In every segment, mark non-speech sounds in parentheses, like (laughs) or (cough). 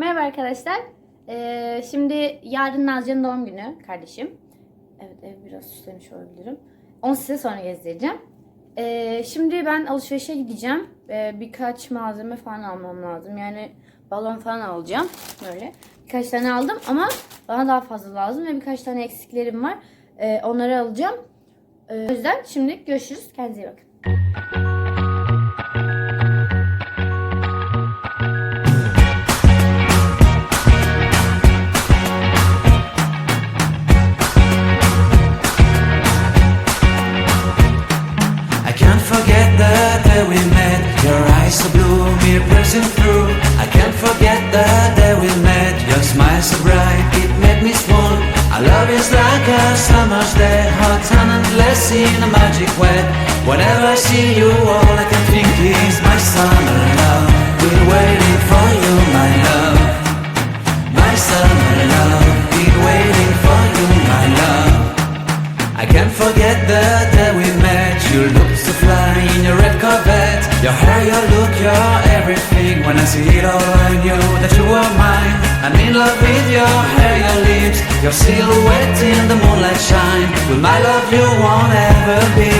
Merhaba arkadaşlar. Ee, şimdi yarın Nazcan'ın doğum günü kardeşim. Evet ev biraz süslemiş olabilirim. Onu size sonra gezdireceğim. Ee, şimdi ben alışverişe gideceğim. Ee, birkaç malzeme falan almam lazım. Yani balon falan alacağım. Böyle. Birkaç tane aldım ama bana daha fazla lazım ve birkaç tane eksiklerim var. Ee, onları alacağım. Ee, o yüzden şimdi görüşürüz. Kendinize iyi bakın. Way. Whenever I see you, all I can think is my summer love. Been waiting for you, my love. My summer love. Been waiting for you, my love. I can't forget the day we met. You looked so fly in your red Corvette. Your hair, your look, your everything. When I see it all, I knew that you were mine. I'm in love with your hair, your lips, your silhouette in the moonlight shine. With my love, you won't ever be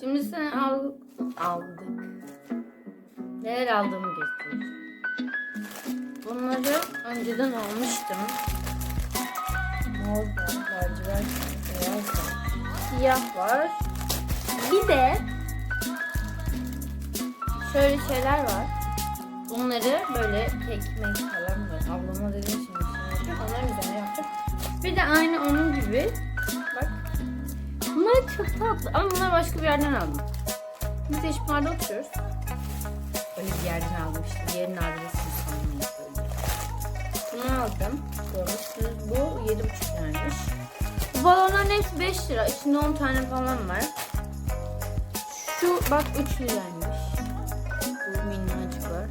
Şimdi sen al, aldık. Neler aldığımı göstereyim. Bunları önceden almıştım. Mor var, lacivert var, beyaz var, siyah var. Bir de şöyle şeyler var. Bunları böyle kekmek falan var. Ablama dedim şimdi. Onların üzerine yapacağım. Bir de aynı onun gibi. Bunlar çok tatlı ama bunları başka bir yerden aldım. Biz de İşmar'da oturuyoruz. Öyle bir yerden aldım işte. Yerin adresini söyleyeyim. Bunu aldım. Görmüşsünüz. Bu 7,5 liraymış. Bu balonların hepsi 5 lira. İçinde 10 tane falan var. Şu bak 3 liraymış. Bu minnacık var.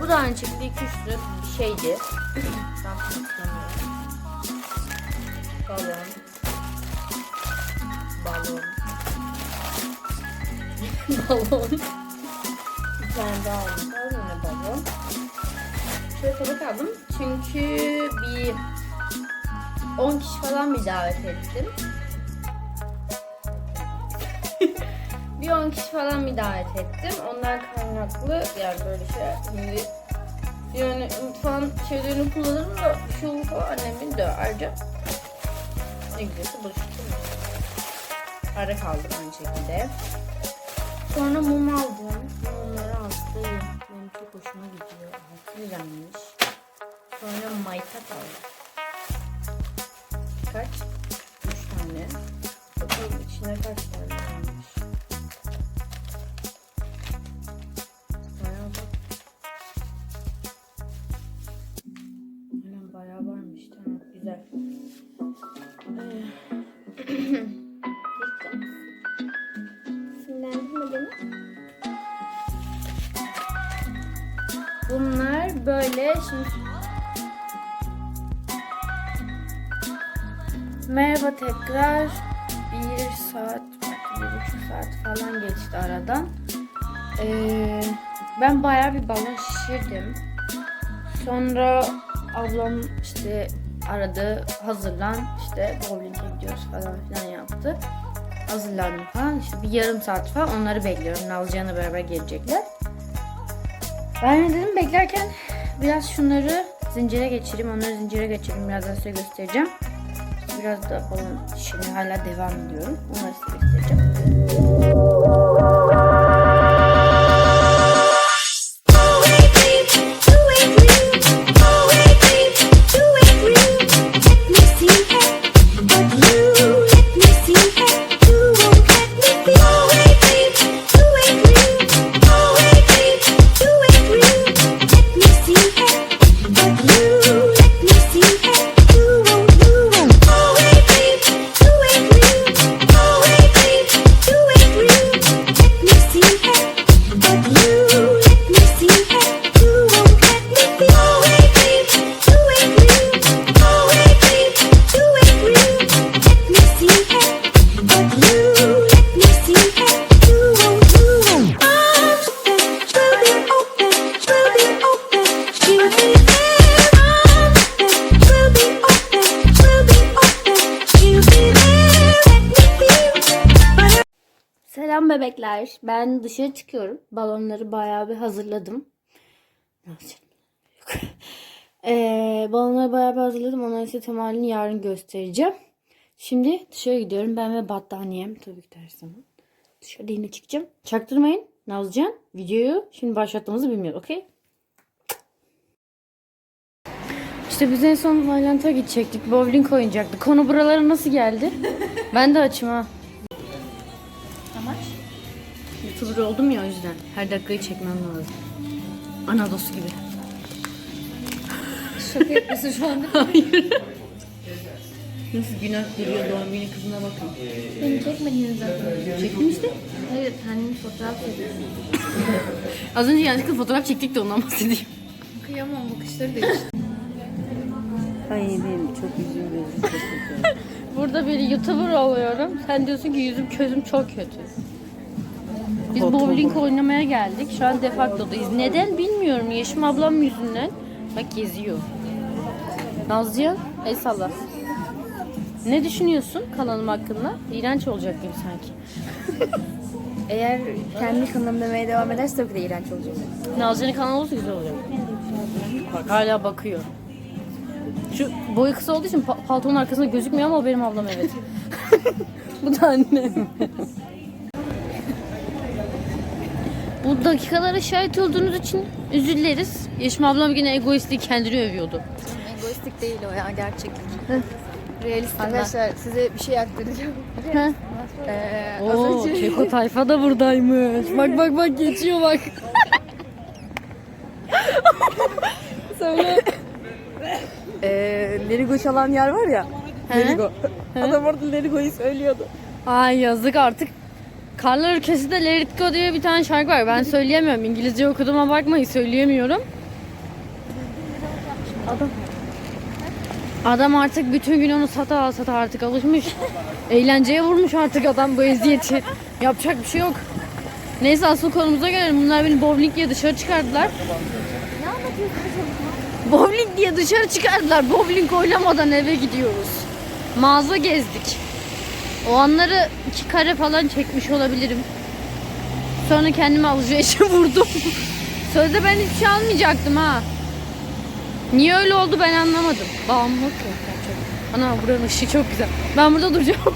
Bu da aynı şekilde 2-3 lira bir şeydi. (clears throat) Tam hatırlamıyorum. Balon balon. Balon. Bir tane daha. Yine balon. Şöyle tabak aldım. Çünkü bir 10 kişi falan bir davet ettim. (laughs) bir 10 kişi falan bir davet ettim. Ondan kaynaklı yani böyle şey. Şimdi yani mutfağın şeylerini kullanırım da şu annemin de ayrıca ne güzelse bulaşık Ara kaldım aynı şekilde. Sonra mum aldım. Mumları hastayım. Benim çok hoşuma gidiyor. Altı liraymış. Sonra maytak aldım. Kaç? Üç tane. Bakalım içine kaç tane varmış. Bayağı bak. Bayağı varmış. Tamam güzel. (clears throat) Şimdi Merhaba tekrar. Bir saat, bir buçuk saat falan geçti aradan. Ee, ben bayağı bir balon şişirdim. Sonra ablam işte aradı hazırlan işte bowling'e gidiyoruz falan filan yaptı. hazırlandım falan. İşte bir yarım saat falan onları bekliyorum. Nazcan'la beraber gelecekler. Ben de dedim beklerken biraz şunları zincire geçireyim. Onları zincire geçireyim. Birazdan size göstereceğim. Biraz da balon işine hala devam ediyorum. Onları size göstereceğim. Selam bebekler. Ben dışarı çıkıyorum. Balonları bayağı bir hazırladım. (laughs) Ee, balonları bayağı bir hazırladım. Onların size temelini yarın göstereceğim. Şimdi dışarı gidiyorum. Ben ve battaniyem. Tabii ki her zaman. Dışarıda yine çıkacağım. Çaktırmayın. Nazcan videoyu şimdi başlattığımızı bilmiyor. Okey? İşte biz en son Highland'a gidecektik. Bowling oynayacaktık. Konu buralara nasıl geldi? ben de açım ha. Youtuber oldum ya o yüzden. Her dakikayı çekmem lazım. Anados gibi. Şaka yapıyorsun şu anda. (laughs) Hayır. Nasıl günah geliyor doğum günü kızına bakın. Beni çekmediniz zaten. Çektim işte. Hayır kendini fotoğraf çekiyorsun. Az önce yanlışlıkla fotoğraf çektik de ondan bahsedeyim. Kıyamam bakışları değişti. Ay benim çok yüzüm gözüm. (laughs) Burada bir YouTuber oluyorum. Sen diyorsun ki yüzüm közüm çok kötü. Biz bowling oynamaya geldik. Şu an defaktodayız. Neden bilmiyorum. Yeşim ablam yüzünden. Bak geziyor. Nazlıcan el salla. Ne düşünüyorsun kanalım hakkında? İğrenç olacak gibi sanki. (laughs) Eğer kendi kanalım demeye devam ederse tabii de iğrenç olacak. Nazlıcan'ın kanalı olsa güzel olacak. Bak hala bakıyor. Şu boyu kısa olduğu için pa- paltonun arkasında gözükmüyor ama o benim ablam evet. (laughs) Bu da annem. (laughs) Bu dakikalara şahit olduğunuz için üzülürüz. dileriz. Yeşim ablam yine egoistliği kendini övüyordu. Egoistik değil o ya gerçeklik. Realist Arkadaşlar size bir şey aktaracağım. Heh. Ee, az Oo, önce Keko tayfa da buradaymış. Bak bak bak geçiyor bak. (laughs) söyle. ee, Lerigo çalan yer var ya. Lerigo. Adam orada Lerigo'yu söylüyordu. Ay yazık artık. Karlar Ülkesi de Let It Go diye bir tane şarkı var. Ben söyleyemiyorum. İngilizce okuduğuma bakmayın söyleyemiyorum. Adam Adam artık bütün gün onu sata sata artık alışmış. Eğlenceye vurmuş artık adam bu eziyeti. Yapacak bir şey yok. Neyse asıl konumuza gelelim. Bunlar beni bowling diye dışarı çıkardılar. Ne anlatıyorsun Bowling diye dışarı çıkardılar. Bowling oynamadan eve gidiyoruz. Mağaza gezdik. O anları iki kare falan çekmiş olabilirim. Sonra kendimi alışverişe (laughs) vurdum. Sözde ben hiçbir şey almayacaktım ha. Niye öyle oldu ben anlamadım. Bağımlılık yok gerçekten. Ana buranın ışığı çok güzel. Ben burada duracağım. (laughs)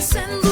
Sen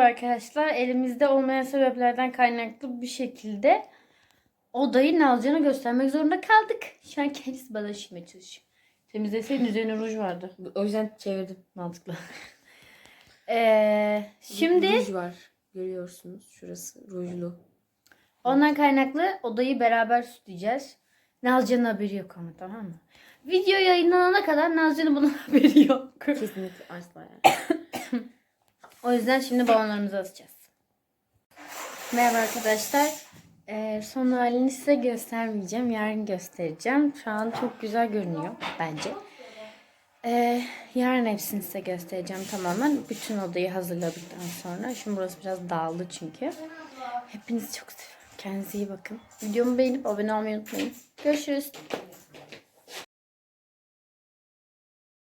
arkadaşlar. Elimizde olmayan sebeplerden kaynaklı bir şekilde odayı Nalcan'a göstermek zorunda kaldık. Şu an kendisi bana işime çalışıyor. Temizleseydin üzerine ruj vardı. O yüzden çevirdim mantıklı. Ee, şimdi Ruj var. Görüyorsunuz. Şurası rujlu. ondan kaynaklı odayı beraber süsleyeceğiz. Nalcan'ın haberi yok ama tamam mı? Video yayınlanana kadar Nalcan'ın bunun (laughs) haberi yok. Kesinlikle asla yani. (coughs) O yüzden şimdi balonlarımızı asacağız. Merhaba arkadaşlar. Ee, son halini size göstermeyeceğim. Yarın göstereceğim. Şu an çok güzel görünüyor bence. Ee, yarın hepsini size göstereceğim tamamen. Bütün odayı hazırladıktan sonra. Şimdi burası biraz dağıldı çünkü. Hepinizi çok seviyorum. Kendinize iyi bakın. Videomu beğenip abone olmayı unutmayın. Görüşürüz.